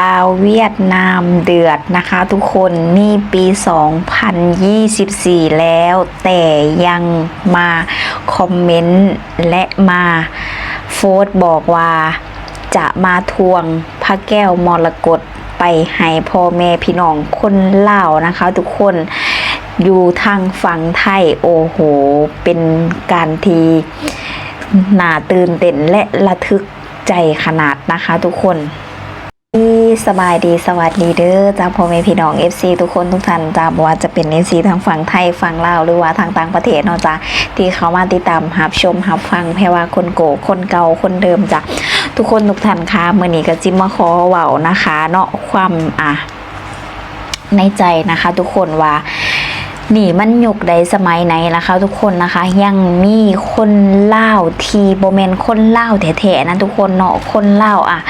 ลาวเวียดนามเดือดนะคะทุกคนนี่ปี 2024 แล้ว แต่ยังมาคอมเมนต์และมาโฟร์บอกว่า จะมาทวงพระแก้วมรกตไปให้พ่อแม่พี่น้องคนเล่านะคะทุกคนอยู่ทางฝั่งไทยโอ้โห เป็นการทีหน่าตื่นเต้นและระทึกใจขนาดนะคะทุกคน สบายดีสวัสดีเด้อจ้าพ่อแม่พี่น้อง FC ทุกคนทุกท่านจ้าบ่ว่าจะเป็น FC ทางฝั่งไทยฝั่งลาวหรือว่าทางต่างประเทศเนาะจ้าที่เขามาติดตามรับชมรับฟังแพ่ว่าคนโกคนเก่าคนเดิมจ้ะทุกคนทุกท่านคะมื้อนี้ก็จิมมาขอเว้านะคะเนาะความอะในใจนะคะ ทุกคนว่านี่มันยุคใดสมัยไหนนะคะ ทุกคนนะคะยังมีคนเล่าทีโบเมนคนเล่าแท้ๆนะทุกคนเนาะคนเล่าอะ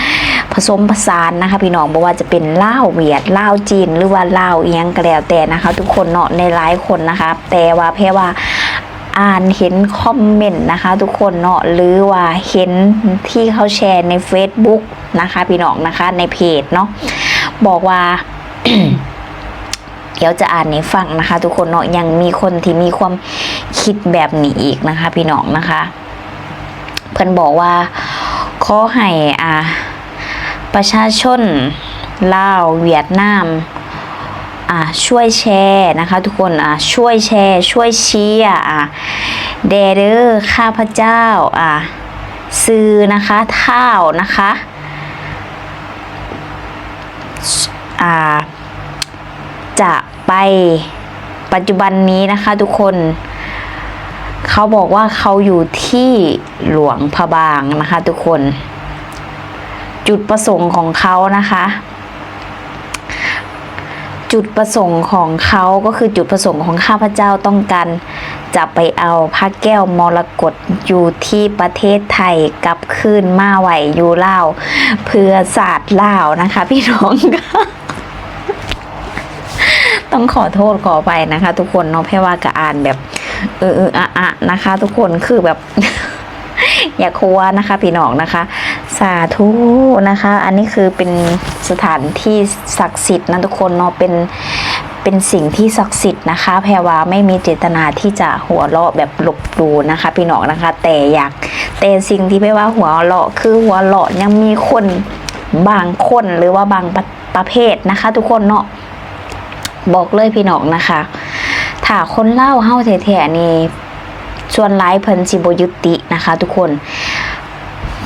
ผสมผสานนะคะ พี่น้องบอกว่าจะเป็นเล่าเวียดเล่าจีน หรือว่าเล่าเอียงก็แล้วแต่นะคะ ทุกคนเนาะในหลายคนนะคะ แต่ว่าแพ่ว่าอ่านเห็นคอมเมนต์นะคะ ทุกคนเนาะหรือว่าเห็นที่เขาแชร์ใน Facebook นะคะ พี่น้องนะคะในเพจเนาะบอกว่าเดี๋ยวจะอ่านให้ฟังนะคะ ทุกคนเนาะยังมีคนที่มีความคิดแบบนี้อีกนะคะ พี่น้องนะคะ เพิ่อนบอกว่าขอให้อ่า ประชาชนลาวเวียดนามอ่าช่วยแชร์นะคะ ทุกคนอ่าช่วยแชร์ ช่วยเชียร์อ่าเดเดอร์ข้าพเจ้าอ่าซื้อนะคะเท่านะคะอ่าจะไปปัจจุบันนี้นะคะ ทุกคนเขาบอกว่าเขาอยู่ที่หลวงพระบางนะคะ ทุกคน จุดประสงค์ของเขานะคะ จุดประสงค์ของเขาก็คือจุดประสงค์ของข้าพเจ้าต้องการจะไปเอาพระแก้วมรกตอยู่ที่ประเทศไทยกลับคืนมาไหวอยู่เล่าเพื่อศาสตร์เล่านะคะ พี่น้องต้องขอโทษขอไปนะคะ ทุกคนเนาะแพ่ว่ากะอ่านแบบ เออเอออะอะนะคะ ทุกคนคือแบบ อย่าครัวนะคะ พี่น้องนะคะาธุนะคะ อันนี้คือเป็นสถานที่ศักดิ์สิทธิ์นะทุกคนเนาะเป็นเป็นสิ่งที่ศักดิ์สิทธิ์นะคะ แพรว่าไม่มีเจตนาที่จะหัวเราะแบบหลบหลูนะคะ พี่น้องนะคะ แต่อยากแต่สิ่งที่แพรว่าหัวเราะคือหัวเราะยังมีคนบางคนหรือว่าบางประประเภทนะคะ ทุกคนเนาะบอกเลยพี่น้องนะคะ ถ้าคนเล่าเฮาแท้ๆนี่ส่วนร้ายเพิ่นสิบยุตินะคะ ทุกคน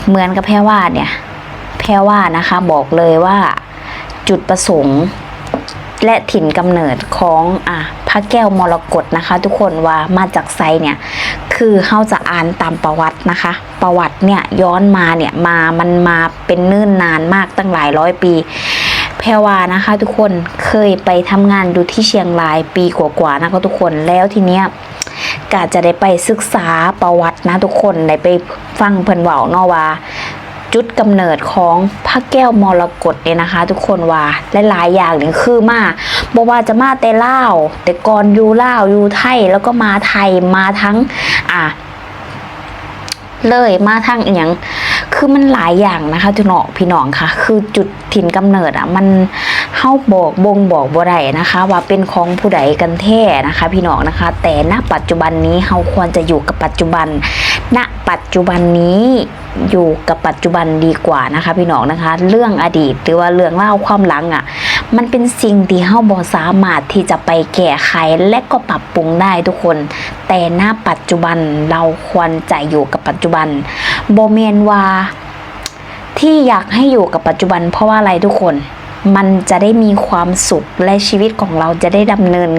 เหมือนกับแพรว่าเนี่ย แพรว่านะคะ บอกเลยว่าจุดประสงค์และถิ่นกำเนิดของอะพระแก้วมรกตนะคะ ทุกคนว่ามาจากไซเนี่ยคือเฮาจะอ่านตามประวัตินะคะ ประวัติเนี่ยย้อนมาเนี่ยมามันมาเป็นเนิ่นนานมากตั้งหลายร้อยปีแพรวานะคะ ทุกคนเคยไปทำงานดูที่เชียงรายปีกว่าๆนะคะทุกคนแล้วทีเนี้ย กาจะได้ไปศึกษาประวัตินะทุกคนได้ไปฟังเพิ่นเว้าเนาะว่า จุดกำเนิดของพระแก้วมรกตเนี่ยนะคะ ทุกคนว่าหลายๆอย่างนี่คือมาบอกว่าจะมาแต่ลาวแต่ก่อนอยู่ลาวอยู่ไทยแล้วก็มาไทยมาทั้งอะเลยมาทั้งเอียง คือมันหลายอย่างนะคะทุกเนาะพี่น้องค่ะ คือจุดถิ่นกำเนิดอะมันเฮาบอกบ่งบอกบ่ได้นะคะ ว่าเป็นของผู้ใดกันแท้นะคะ พี่น้องนะคะ แต่ณปัจจุบันนี้เฮาควรจะอยู่กับปัจจุบัน ณ ปัจจุบันนี้อยู่กับปัจจุบันดีกว่านะคะ พี่น้องนะคะ เรื่องอดีตหรือว่าเรื่องเล่าความหลังอะ มันเป็นสิ่งที่เฮาบ่สามารถที่จะไปแก้ไขและก็ปรับปรุงได้ทุกคน แต่ณปัจจุบันเราควรจะอยู่กับปัจจุบันโบเมนว่า ที่อยากให้อยู่กับปัจจุบันเพราะว่าอะไรทุกคน มันจะได้มีความสุขและชีวิตของเราจะได้ดำเนิน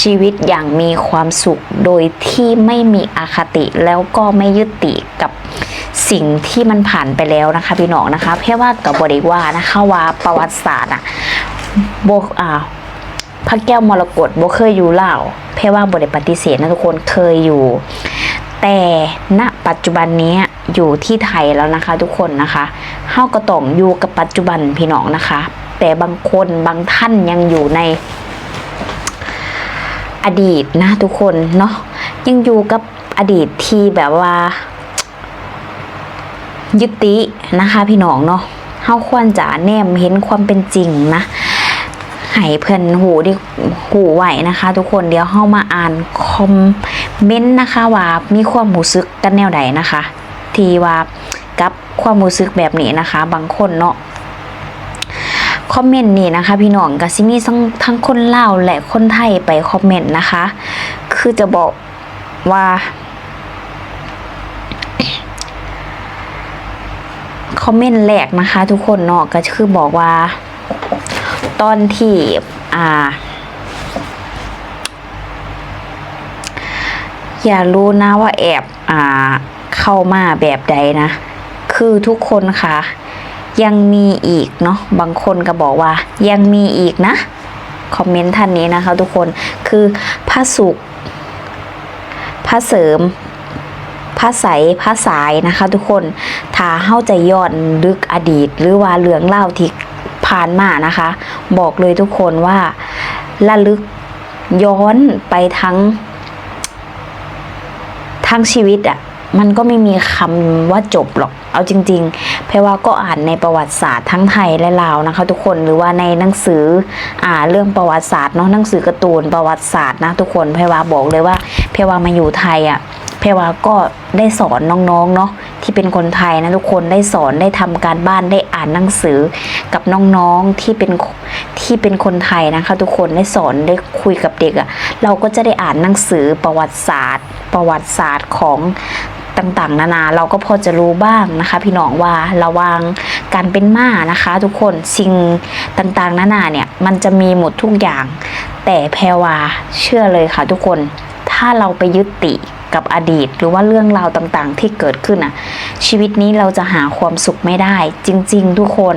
ชีวิตอย่างมีความสุขโดยที่ไม่มีอคติแล้วก็ไม่ยึดติดกับสิ่งที่มันผ่านไปแล้วนะคะพี่น้องนะคะเพื่อว่ากับบริว่านะคะว่าประวัติศาสตร์อะโบอ่าพระแก้วมรกตโบเคยอยู่ลาเพราะว่าบ่ได้ปฏิเสธนะทุกคนเคยอยู่ แต่ณ ปัจจุบันนี้อยู่ที่ไทยแล้วนะคะ ทุกคนนะคะเฮาก็ต้องอยู่กับปัจจุบันพี่น้องนะคะ แต่บางคนบางท่านยังอยู่ในอดีตนะทุกคนเนาะยังอยู่กับอดีตที่แบบว่า ยุตินะคะ พี่น้องเนาะเฮาควรจะแนมเห็นความเป็นจริงนะให้เพื่อนหูดิหูไหวนะคะ ทุกคนเดี๋ยวเฮามาอ่านคอม เม้นต์นะคะว่ามีความรู้สึกกันแนวใดนะคะ ที่ว่ากับความรู้สึกแบบนี้นะคะ บางคนเนาะคอมเมนต์นี่นะคะ พี่น้องก็สิมีทั้งทั้งคนลาวและคนไทยไปคอมเมนต์นะคะ คือจะบอกว่าคอมเมนต์แรกนะคะ ทุกคนเนาะก็คือบอกว่า ตอนที่อ่า อย่ารู้นะว่าแอบอ่าเข้ามาแบบใดนะ คือทุกคนค่ะ ยังมีอีกเนาะบางคนก็บอกว่า ยังมีอีกนะคอมเมนต์ท่านนี้นะคะ ทุกคนคือพระสุขพระเสริมพระใสพระสายนะคะ ทุกคนถ้าเข้าใจย้อนลึกอดีต หรือว่าเรื่องเล่าที่ผ่านมานะคะ บอกเลยทุกคนว่าระลึกย้อนไปทั้ง ทั้งชีวิตอะ่ะมันก็ไม่มีคำว่าจบหรอก เอาจริง ๆ เพราะว่าก็อ่านในประวัติศาสตร์ทั้งไทยและลาวนะคะ ทุกคน หรือว่าในหนังสืออ่าเรื่องประวัติศาสตร์เนาะ หนังสือการ์ตูนประวัติศาสตร์นะทุกคนเพราว่าบอกเลยว่าเพราว่ามาอยู่ไทยอะ่ะเพราว่าก็ได้สอนน้องๆเนาะ เป็นคนไทยนะทุกคนได้สอนได้ทำการบ้านได้อ่านหนังสือกับน้องๆที่เป็นที่เป็นคนไทยนะคะ ทุกคนได้สอนได้คุยกับเด็กอะ่ะเราก็จะได้อ่านหนังสือประวัติศาสตร์ ประวัติศาสตร์ของต่างๆ นานาเราก็พอจะรู้บ้างนะคะ พี่น้องว่าระวังการเป็นม่านะคะ ทุกคนสิ่งต่างๆ นานาเนี่ยมันจะมีหมดทุกอย่าง แต่แพรวาเชื่อเลยค่ะ ทุกคนถ้าเราไปยึดติ กับอดีต หรือว่าเรื่องราวต่างๆ ที่เกิดขึ้นอะ ชีวิตนี้เราจะหาความสุขไม่ได้ จริง ๆ ทุกคน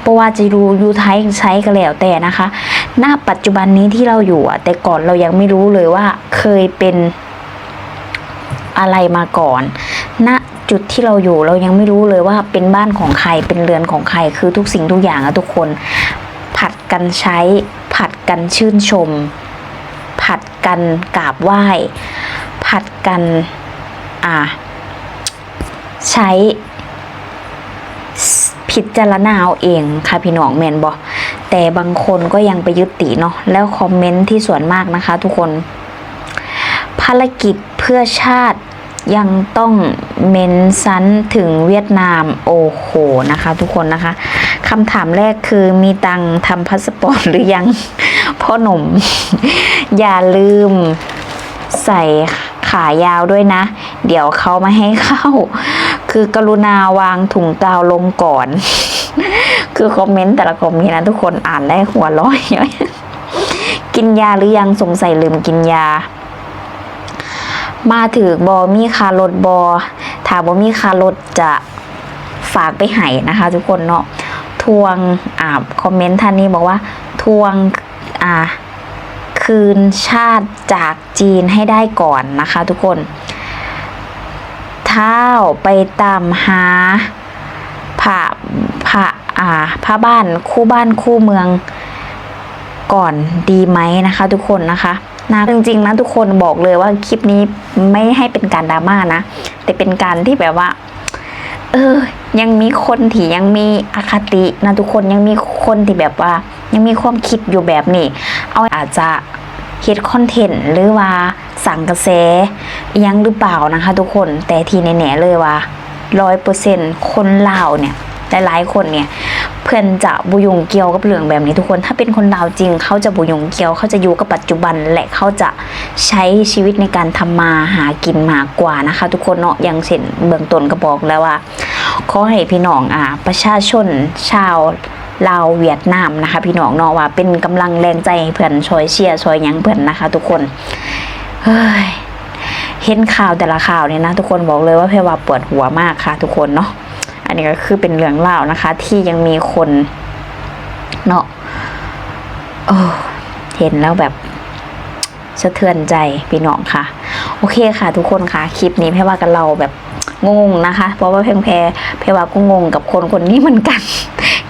เพราะว่าจะรู้ยูไทยใช้ก็แล้วแต่นะคะ หน้าปัจจุบันนี้ที่เราอยู่อะ แต่ก่อนเรายังไม่รู้เลยว่าเคยเป็นอะไรมาก่อนณจุดที่เราอยู่เรายังไม่รู้เลยว่าเป็นบ้านของใครเป็นเรือนของใครคือทุกสิ่งทุกอย่างอะทุกคน ผัดกันใช้ ผัดกันชื่นชม ผัดกันกราบไหว้ ผัดกันอ่าใช้พิจารณาเอาเองค่ะพี่น้องแมนบอแต่บางคนก็ยังไปยึดติเนาะแล้วคอมเมนต์ที่ส่วนมากนะคะทุกคน ภารกิจเพื่อชาติยังต้องเมนซันถึงเวียดนามโอ้โหนะคะ ทุกคนนะคะคำถามแรกคือมีตังทำพาสปอร์ตหรือยังพ่อหนุ่ม อย่าลืมใส่ ขายาวด้วยนะ เดี๋ยวเขาม่ให้เข้า คือกรุณาวางถุงกาวลงก่อน คือคอมเมนต์แต่ละคอมเมนต์นะทุกคนอ่านได้หัวร้อยกินยาหรือยังสงสัยลืมกินยา มาถือบอมีคารถบอถ้าบอมีคารถจะฝากไปให้นะคะ ทุกคนเนาะทวงอ่าคอมเมนต์ท่านนี้บอกว่า ทวงอ่า คืนชาติจากจีนให้ได้ก่อนนะคะทุกคนเท้าไปตามหาผ้าผ้าอ่าผ้าบ้านคู่บ้านคู่เมืองก่อนดีไหมนะคะทุกคนนะคะนะจริงๆนะทุกคนบอกเลยว่าคลิปนี้ไม่ให้เป็นการดราม่านะ แต่เป็นการที่แบบว่า เออ ยังมีคนที่ยังมีอคตินะทุกคนยังมีคนที่แบบว่า ยังมีความคิดอยู่แบบนี้ เอาอาจจะ เฮ็ดคอนเทนต์หรือว่าสั่งกระแสยังหรือเปล่านะคะทุกคนแต่ทีแน่ๆเลยว่าร้อยเปอร์เซ็นคนลาวเนี่ยหลายๆคนเนี่ยเพื่อนจะบุยงเกี่ยวกับเรื่องแบบนี้ทุกคน ถ้าเป็นคนลาวจริง เขาจะบุยงเกี่ยว เขาจะอยู่กับปัจจุบันและเขาจะใช้ชีวิตในการทำมาหากินมากกว่านะคะ ทุกคนเนาะอย่างเช่นเบื้องต้นก็บอกแล้วว่าขอให้พี่น้องอ่าประชาชนชาว ลาวเวียดนามนะคะ พี่น้องเนาะว่าเป็นกำลังแรงใจให้เพื่อนช่วยเชียร์ช่วยยังเพื่อนนะคะ ทุกคนเฮ้ยเห็นข่าวแต่ละข่าวเนี่ยนะ ทุกคนบอกเลยว่าเพรว่าปวดหัวมากค่ะ ทุกคนเนาะอันนี้ก็คือเป็นเรื่องเล่านะคะ ที่ยังมีคนเนาะโอ้เห็นแล้วแบบสะเทือนใจพี่น้องค่ะ โอเคค่ะ ทุกคนค่ะคลิปนี้เพรว่ากันเราแบบงงนะคะ เพราะว่าเพงแพรเพรว่าก็งงกับคนคนนี้เหมือนกัน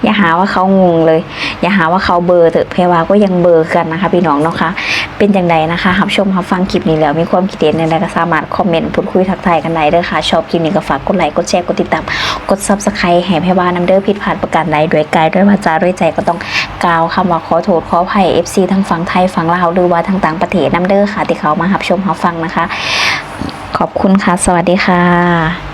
อย่าหาว่าเขางงเลย อย่าหาว่าเขาเบอร์เถอะเพว่าก็ยังเบอร์กันนะคะ พี่น้องเนาะค่ะเป็นอย่างไรนะคะรับชมรับฟังคลิปนี้แล้วมีความคิดเห็นในใดก็สามารถคอมเมนต์พูดคุยทักทายกันได้เด้อค่ะ ชอบคลิปนี้ก็ฝากกดไลค์กดแชร์กดติดตามกด subscribe ให้แพ่ว่าน้ำเด้อผิดพลาดประการใดด้วยกายด้วยวาจาด้วยใจก็ต้องกล่าวคำว่าขอโทษขออภัย FC ทั้งฝั่งไทยฝั่งลาวหรือว่าทางต่างประเทศน้ำเด้อค่ะที่เขามารับชมรับฟังนะคะ ขอบคุณค่ะ สวัสดีค่ะ